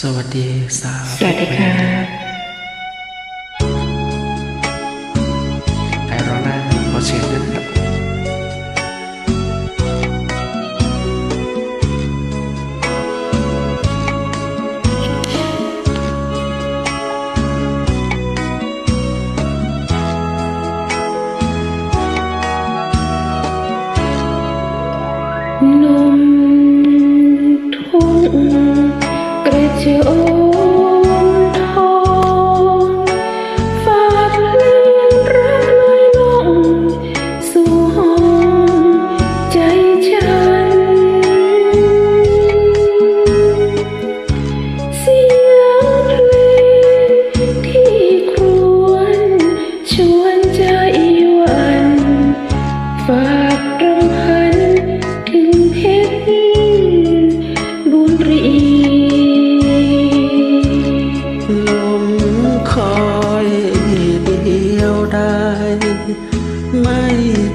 สวัสดีสาวสวัสดีค่ะ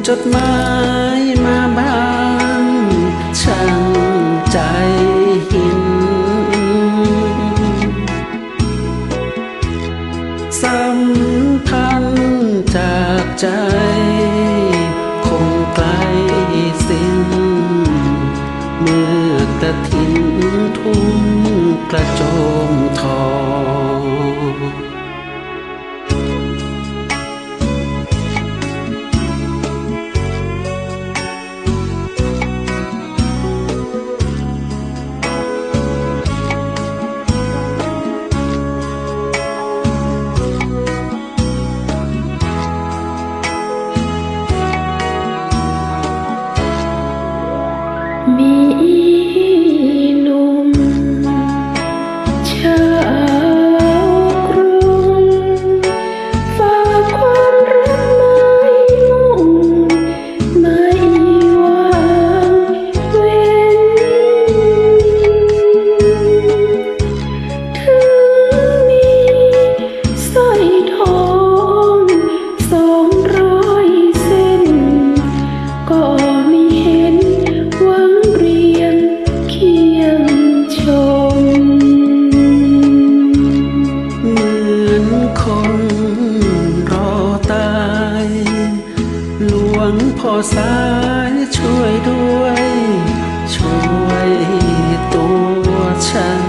จดหมายมาบ้างช่างใจหิน สัมพันจากใจ คงไกลสิ้น เมื่อตะทินทุ่งกระโจมายช่วยด้วย ช่วยตัวฉัน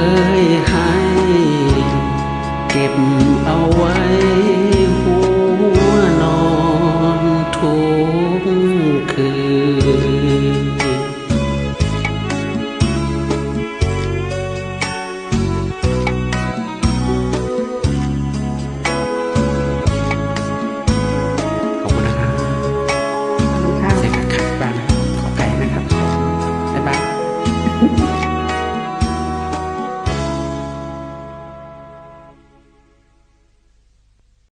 ย